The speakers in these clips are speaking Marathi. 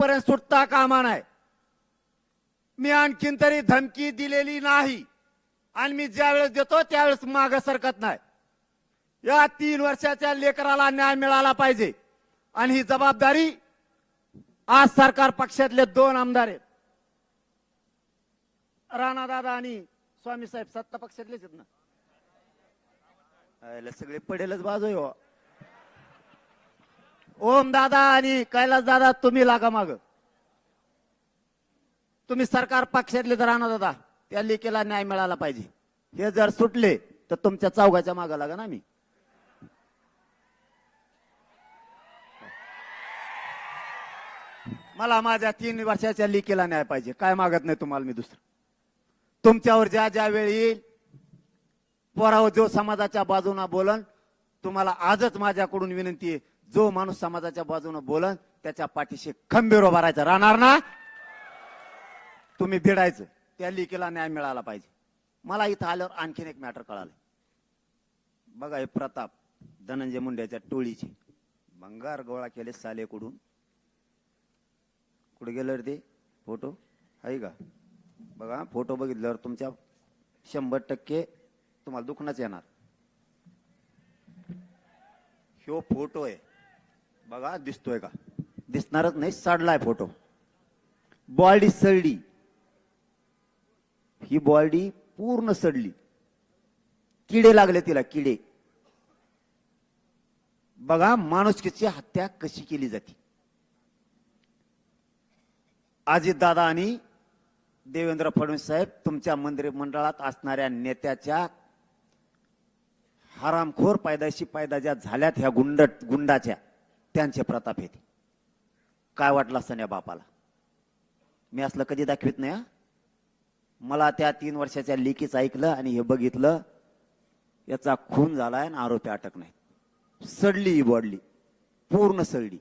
पर्यंत सुटता कामा नाही. मी आणखीन तरी धमकी दिलेली नाही. आणि मी ज्यावेळेस देतो त्यावेळेस माग सरकत नाही. या तीन वर्षाच्या लेकराला न्याय मिळाला पाहिजे. आणि ही जबाबदारी आज सरकार पक्षातले दोन आमदार आहेत. राणा दादा आणि स्वामी साहेब सत्ता पक्षातलेच आहेत ना. सगळे पडेलच बाजू आहे हो. ओम दादा आणि कैलास दादा तुम्ही लागा माग. तुम्ही सरकार पक्षातले तर आणा दादा त्या लेकीला न्याय मिळाला पाहिजे. हे जर सुटले तर तुमच्या चौघाच्या मागा लागा ना मी. मला माझ्या तीन वर्षाच्या लेकीला न्याय पाहिजे. काय मागत नाही तुम्हाला मी दुसरं. तुमच्यावर ज्या ज्या वेळी येईल पोराव जो समाजाच्या बाजूना बोलन तुम्हाला आजच माझ्याकडून विनंती आहे जो माणूस समाजाच्या बाजूने बोलन त्याच्या पाठीशी खंबीर उभारायचा राहणार ना? तुम्ही भिडायचं. त्या लिकेला न्याय मिळाला पाहिजे. मला इथं आल्यावर आणखीन एक मॅटर कळालं बघा हे प्रताप धनंजय मुंड्याच्या टोळीची. भंगार गोळा केले सालेकडून. कुठे गेलं रे ते? फोटो? आहे का? बघा फोटो बघितल्यावर तुमच्या शंभर टक्के तुम्हाला दुखणंच येणार. ह्यो फोटो आहे. बघा दिसतोय का? दिसणारच नाही सडलाय फोटो बॉडी सडली. ही बॉडी पूर्ण सडली. किडे लागले तिला किडे. बघा माणुसकीची हत्या कशी केली जाते. अजितदादा आणि देवेंद्र फडणवीस साहेब तुमच्या मंत्रिमंडळात असणाऱ्या नेत्याच्या हरामखोर पायदाशी पायदा ज्या झाल्यात ह्या गुंड गुंडाच्या. त्यांचे प्रताप आहेत. काय वाटलं असतं या बापाला? मी असलं कधी दाखवित नाही हा? मला त्या तीन वर्षाच्या लेकीच ऐकलं आणि हे बघितलं याचा खून झालाय आणि आरोपी अटक नाही सडली ही बॉडली. पूर्ण सडली.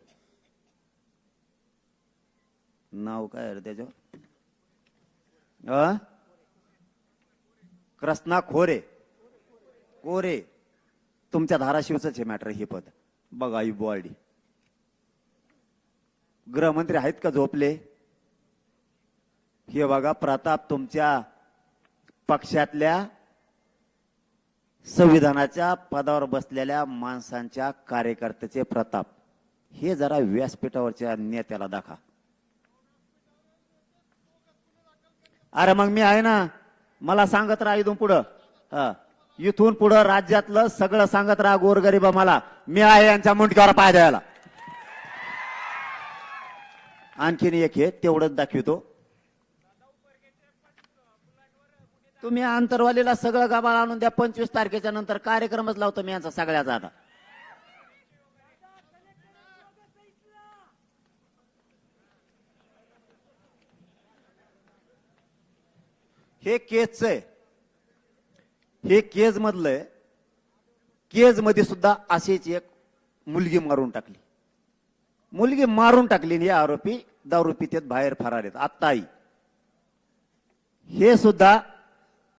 नाव काय रे त्याच्यावर? अ? कृष्णा खोरे. कोरे तुमच्या धाराशिवच आहे मॅटर हे पद. बघा ही बॉडी. गृहमंत्री आहेत का झोपले? हे बघा प्रताप तुमच्या पक्षातल्या संविधानाच्या पदावर बसलेल्या माणसांच्या कार्यकर्त्याचे प्रताप. हे जरा व्यासपीठावरच्या नेत्याला दाखा अरे मग मी आहे ना मला सांगत राहा इथून पुढं. हा. इथून पुढं राज्यातलं सगळं सांगत राहा गोरगरीबा मला मी आहे यांच्या मुंडक्यावर पाय द्यायला. आणखीन एक हे तेवढंच दाखवितो. तुम्ही आंतरवालीला सगळं गाबाळ आणून द्या पंचवीस तारखेच्या नंतर कार्यक्रमच लावतो मी यांचा सगळ्याचा आता. हे केसच आहे. हे केज मधलं केजमध्ये सुद्धा अशीच एक मुलगी मारून टाकली. मुलगी मारून टाकली हे आरोपी दारू पितेत बाहेर फरार आहेत. आत्ताही हे सुद्धा